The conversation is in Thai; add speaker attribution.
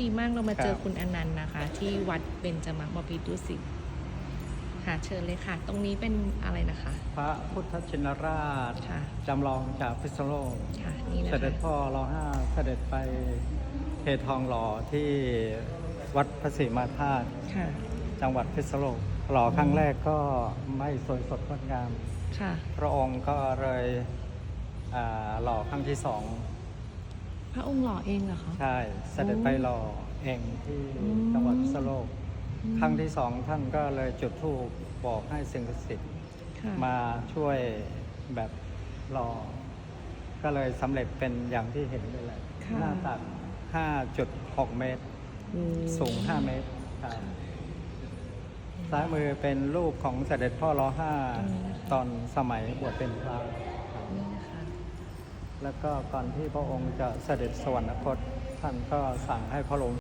Speaker 1: ดีมากเรามาเจอ
Speaker 2: ครับ
Speaker 1: คุณอนันต์นะคะ ที่วัดเบญจมบพิตรดุสิตค่ะเชิญเลยค่ะ ตรงนี้เป็นอะไรนะคะ
Speaker 2: พระพุทธชินราช
Speaker 1: ค่ะ
Speaker 2: จำลองจากพิษณุโลก
Speaker 1: ค่ะนี่นะ
Speaker 2: เสด็จ
Speaker 1: คะ
Speaker 2: พ่อรอห้าเสด็จไปเททองหล่อที่วัดพระศรีมาธาตุ
Speaker 1: ค่ะ
Speaker 2: จังหวัดพิษณุโลกหล่อครั้งแรกก็ไม่สวยสดงดงาม
Speaker 1: ค่ะ
Speaker 2: พระองค์ก็เลยอ่าหล่อครั้งที่สอง
Speaker 1: พระองค์หล่อเองเหรอคะ
Speaker 2: ใช่ เสด็จไปหล่อเองที่
Speaker 1: อืม
Speaker 2: จังหวัดพิษณุโลก
Speaker 1: อืม
Speaker 2: ครั้งที่สองท่านก็เลยจุดธูปบอกให้สิ่งศักดิ์สิทธิ์
Speaker 1: ค่ะ
Speaker 2: มาช่วยแบบหล่อ ก็เลยสำเร็จเป็นอย่างที่เห็นเลยแหละ
Speaker 1: ค่ะ
Speaker 2: หน้าตัก 5.6 เมตร
Speaker 1: อืม
Speaker 2: สูง 5 เมตรครับซ้ายมือเป็นรูปของเสด็จพ่อรอห้าตอนสมัยบวชเป็นพระ
Speaker 1: นี่นะคะ
Speaker 2: แล้วก็ก่อนที่พระองค์จะเสด็จสวรรคตท่านก็สั่งให้พระองค์